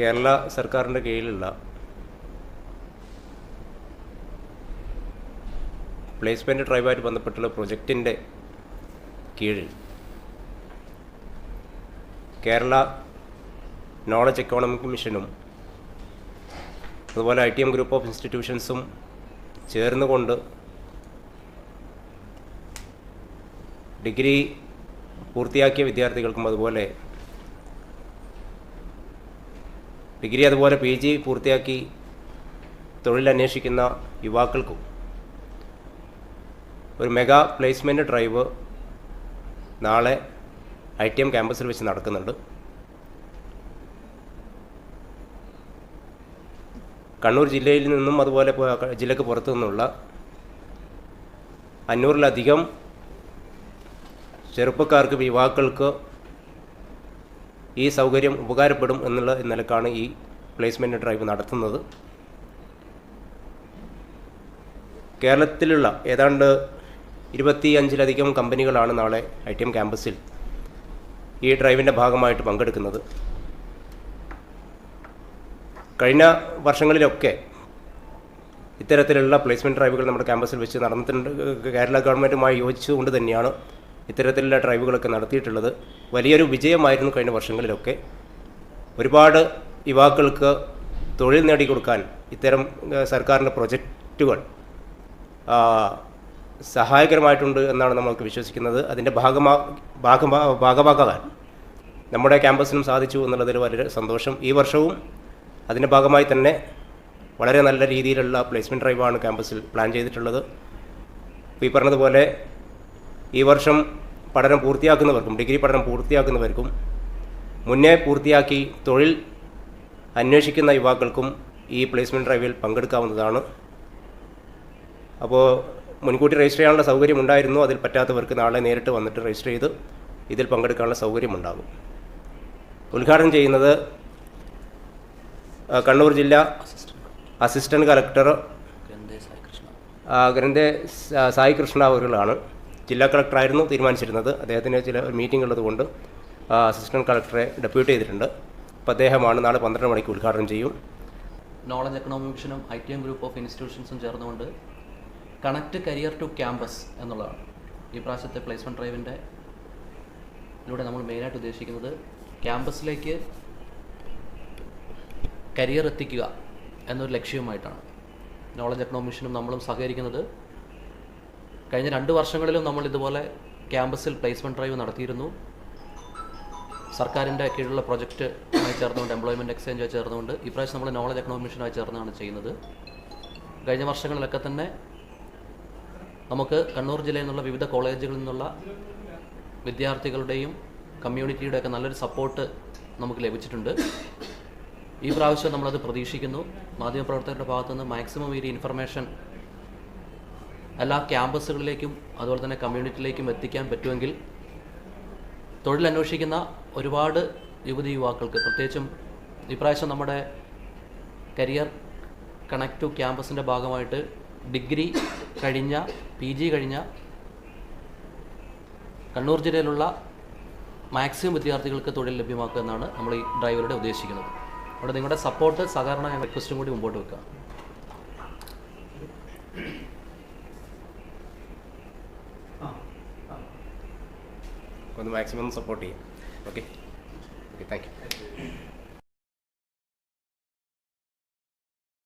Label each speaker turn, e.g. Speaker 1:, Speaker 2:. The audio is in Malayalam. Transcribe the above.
Speaker 1: കേരള സർക്കാരിന്റെ കീഴിലുള്ള പ്ലേസ്മെന്റ് ഡ്രൈവായിട്ട് ബന്ധപ്പെട്ടുള്ള പ്രൊജക്റ്റിന്റെ കീഴിൽ കേരള നോളജ് എക്കോണമിക് മിഷനും അതുപോലെ I T M group of ഇൻസ്റ്റിറ്റ്യൂഷൻസും ചേർന്നുകൊണ്ട് ഡിഗ്രി പൂർത്തിയാക്കിയ വിദ്യാർത്ഥികൾക്കും അതുപോലെ ഡിഗ്രി അതുപോലെ പി ജി പൂർത്തിയാക്കി തൊഴിൽ അന്വേഷിക്കുന്ന യുവാക്കൾക്കും ഒരു മെഗാ പ്ലേസ്മെന്റ് ഡ്രൈവ് നാളെ ഐ ടി എം ക്യാമ്പസിൽ വെച്ച് നടക്കുന്നുണ്ട്. കണ്ണൂർ ജില്ലയിൽ നിന്നും അതുപോലെ ജില്ലക്ക് പുറത്തു നിന്നുള്ള അഞ്ഞൂറിലധികം ചെറുപ്പക്കാർക്ക് യുവാക്കൾക്ക് ഈ സൗകര്യം ഉപകാരപ്പെടും എന്നുള്ള നിലക്കാണ് ഈ പ്ലേസ്മെന്റ് ഡ്രൈവ് നടത്തുന്നത്. കേരളത്തിലുള്ള ഏതാണ്ട് ഇരുപത്തി അഞ്ചിലധികം കമ്പനികളാണ് നാളെ ഐ ടി എം ക്യാമ്പസിൽ ഈ ഡ്രൈവിന്റെ ഭാഗമായിട്ട് പങ്കെടുക്കുന്നത്. കഴിഞ്ഞ വർഷങ്ങളിലൊക്കെ ഇത്തരത്തിലുള്ള പ്ലേസ്മെന്റ് ഡ്രൈവുകൾ നമ്മുടെ ക്യാമ്പസിൽ വെച്ച് നടന്നിട്ടുണ്ട്. കേരള ഗവൺമെന്റുമായി യോജിച്ചുകൊണ്ട് തന്നെയാണ് ഇത്തരത്തിലുള്ള ഡ്രൈവുകളൊക്കെ നടത്തിയിട്ടുള്ളത് വലിയൊരു വിജയമായിരുന്നു കഴിഞ്ഞ വർഷങ്ങളിലൊക്കെ. ഒരുപാട് യുവാക്കൾക്ക് തൊഴിൽ നേടിക്കൊടുക്കാൻ ഇത്തരം സർക്കാരിന്റെ പ്രൊജക്റ്റുകൾ സഹായകരമായിട്ടുണ്ട് എന്നാണ് നമ്മൾക്ക് വിശ്വസിക്കുന്നത്. അതിന്റെ ഭാഗമാ ഭാഗമാ ഭാഗമാകാൻ നമ്മുടെ ക്യാമ്പസിനും സാധിച്ചു എന്നുള്ളതിൽ വളരെ സന്തോഷം. ഈ വർഷവും അതിന്റെ ഭാഗമായി തന്നെ വളരെ നല്ല രീതിയിലുള്ള പ്ലേസ്മെന്റ് ഡ്രൈവാണ് ക്യാമ്പസിൽ പ്ലാൻ ചെയ്തിട്ടുള്ളത്. ഈ പറഞ്ഞതുപോലെ ഈ വർഷം പഠനം പൂർത്തിയാക്കുന്നവർക്കും ഡിഗ്രി പഠനം പൂർത്തിയാക്കുന്നവർക്കും മുന്നേ പൂർത്തിയാക്കി തൊഴിൽ അന്വേഷിക്കുന്ന യുവാക്കൾക്കും ഈ പ്ലേസ്മെന്റ് ഡ്രൈവിൽ പങ്കെടുക്കാവുന്നതാണ്. അപ്പോൾ മുൻകൂട്ടി രജിസ്റ്റർ ചെയ്യാനുള്ള സൗകര്യം ഉണ്ടായിരുന്നു അതിൽ പറ്റാത്തവർക്ക് നാളെ നേരിട്ട് വന്നിട്ട് രജിസ്റ്റർ ചെയ്ത് ഇതിൽ പങ്കെടുക്കാനുള്ള സൗകര്യമുണ്ടാകും. ഉദ്ഘാടനം ചെയ്യുന്നത് കണ്ണൂർ ജില്ല അസിസ്റ്റന്റ് കലക്ടർ ഗ്രന്ഥ സായി കൃഷ്ണ അവരുകളാണ്. ജില്ലാ കളക്ടറായിരുന്നു തീരുമാനിച്ചിരുന്നത്. അദ്ദേഹത്തിന് ചില മീറ്റിംഗ് ഉള്ളതുകൊണ്ട് അസിസ്റ്റന്റ് കളക്ടറെ ഡെപ്യൂട്ട് ചെയ്തിട്ടുണ്ട്. അപ്പോൾ അദ്ദേഹമാണ് നാളെ പന്ത്രണ്ട് മണിക്ക് ഉദ്ഘാടനം ചെയ്യും.
Speaker 2: Knowledge economic mission I T M group of ഇൻസ്റ്റിറ്റ്യൂഷൻസും ചേർന്നുകൊണ്ട് കണക്ട് കരിയർ ടു ക്യാമ്പസ് എന്നുള്ളതാണ്. ഈ പ്രാവശ്യത്തെ പ്ലേസ്മെന്റ് ഡ്രൈവിന്റെ ഇതിലൂടെ നമ്മൾ മെയിനായിട്ട് ഉദ്ദേശിക്കുന്നത് ക്യാമ്പസിലേക്ക് കരിയർ എത്തിക്കുക എന്നൊരു ലക്ഷ്യവുമായിട്ടാണ്. നോളജ് എക്കണോമിക് മിഷനും നമ്മളും സഹകരിക്കുന്നത് കഴിഞ്ഞ രണ്ട് വർഷങ്ങളിലും നമ്മൾ ഇതുപോലെ ക്യാമ്പസിൽ പ്ലേസ്മെന്റ് ഡ്രൈവ് നടത്തിയിരുന്നു. സർക്കാരിന്റെ കീഴിലുള്ള പ്രൊജക്റ്റുമായി ചേർന്നുകൊണ്ട് എംപ്ലോയ്മെന്റ് എക്സ്ചേഞ്ചുമായി ചേർന്നുകൊണ്ട് ഇപ്രാവശ്യം നമ്മൾ നോളജ് എക്കണോമിക് മിഷനുമായി ചേർന്നാണ് ചെയ്യുന്നത്. കഴിഞ്ഞ വർഷങ്ങളിലൊക്കെ തന്നെ നമുക്ക് കണ്ണൂർ ജില്ലയിൽ നിന്നുള്ള വിവിധ കോളേജുകളിൽ നിന്നുള്ള വിദ്യാർത്ഥികളുടെയും കമ്മ്യൂണിറ്റിയുടെയൊക്കെ നല്ലൊരു സപ്പോർട്ട് നമുക്ക് ലഭിച്ചിട്ടുണ്ട്. ഈ പ്രാവശ്യം നമ്മളത് പ്രതീക്ഷിക്കുന്നു. മാധ്യമപ്രവർത്തകരുടെ ഭാഗത്തുനിന്ന് മാക്സിമം ഈ ഇൻഫർമേഷൻ എല്ലാ ക്യാമ്പസുകളിലേക്കും അതുപോലെ തന്നെ കമ്മ്യൂണിറ്റിയിലേക്കും എത്തിക്കാൻ പറ്റുമെങ്കിൽ തൊഴിലന്വേഷിക്കുന്ന ഒരുപാട് യുവതി യുവാക്കൾക്ക് പ്രത്യേകിച്ചും ഇപ്രാവശ്യം നമ്മുടെ കരിയർ കണക്ട് ടു ക്യാമ്പസിന്റെ ഭാഗമായിട്ട് ഡിഗ്രി കഴിഞ്ഞ പി ജി കഴിഞ്ഞ കണ്ണൂർ ജില്ലയിലുള്ള മാക്സിമം വിദ്യാർത്ഥികൾക്ക് തൊഴിൽ ലഭ്യമാക്കുക എന്നാണ് നമ്മൾ ഈ ഡ്രൈവറുടെ ഉദ്ദേശിക്കുന്നത്. അവിടെ നിങ്ങളുടെ സപ്പോർട്ട് സഹകരണ റിക്വസ്റ്റും കൂടി മുമ്പോട്ട് വെക്കുക
Speaker 1: ഒന്ന് മാക്സിമം സപ്പോർട്ട് ചെയ്യാം. Okay okay thank you